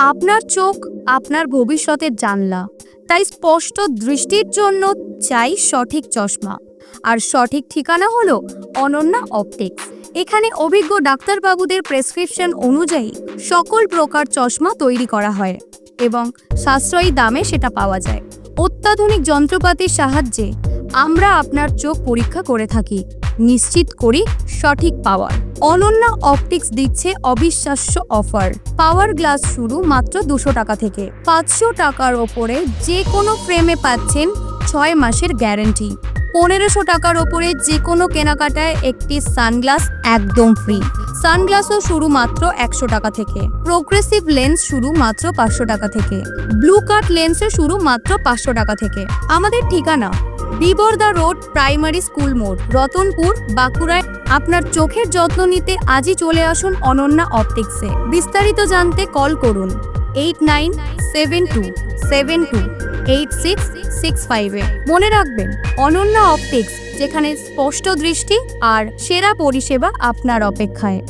আপনার চোখ, আপনার ভবিষ্যতের জানলা। তাই স্পষ্ট দৃষ্টির জন্য চাই সঠিক চশমা। আর সঠিক ঠিকানা হলো অনন্যা অপটিক্স। এখানে অভিজ্ঞ ডাক্তারবাবুদের প্রেসক্রিপশন অনুযায়ী সকল প্রকার চশমা তৈরি করা হয় এবং সাশ্রয়ী দামে সেটা পাওয়া যায়। অত্যাধুনিক যন্ত্রপাতির সাহায্যে আমরা আপনার চোখ পরীক্ষা করে থাকি। নিশ্চিত করি সঠিক পাওয়ার। অনন্যা অপটিক্স দিচ্ছে অবিশ্বাস্য অফার। পাওয়ার গ্লাস শুরু মাত্র দুশো টাকা থেকে। পাঁচশো টাকার ওপরে যে কোনো ফ্রেমে পাচ্ছেন ছয় মাসের গ্যারেন্টি। পনেরোশো টাকার ওপরে যে কোনো কেনাকাটায় একটি সানগ্লাস একদম ফ্রি। সানগ্লাসও শুরু মাত্র একশো টাকা থেকে। প্রোগ্রেসিভ লেন্স শুরু মাত্র পাঁচশো টাকা থেকে। ব্লু কাট লেন্সও শুরু মাত্র পাঁচশো টাকা থেকে। আমাদের ঠিকানা বিবর্দা রোড প্রাইমারি স্কুল মোড়, রতনপুর, বাঁকুড়ায়। আপনার চোখের যত্ন নিতে আজই চলে আসুন অনন্যা অপটিক্সে। বিস্তারিত জানতে কল করুন eight nine seven two seven two, eight six six ফাইভে মনে রাখবেন, অনন্যা অপটিক্স, যেখানে স্পষ্ট দৃষ্টি আর সেরা পরিষেবা আপনার অপেক্ষায়।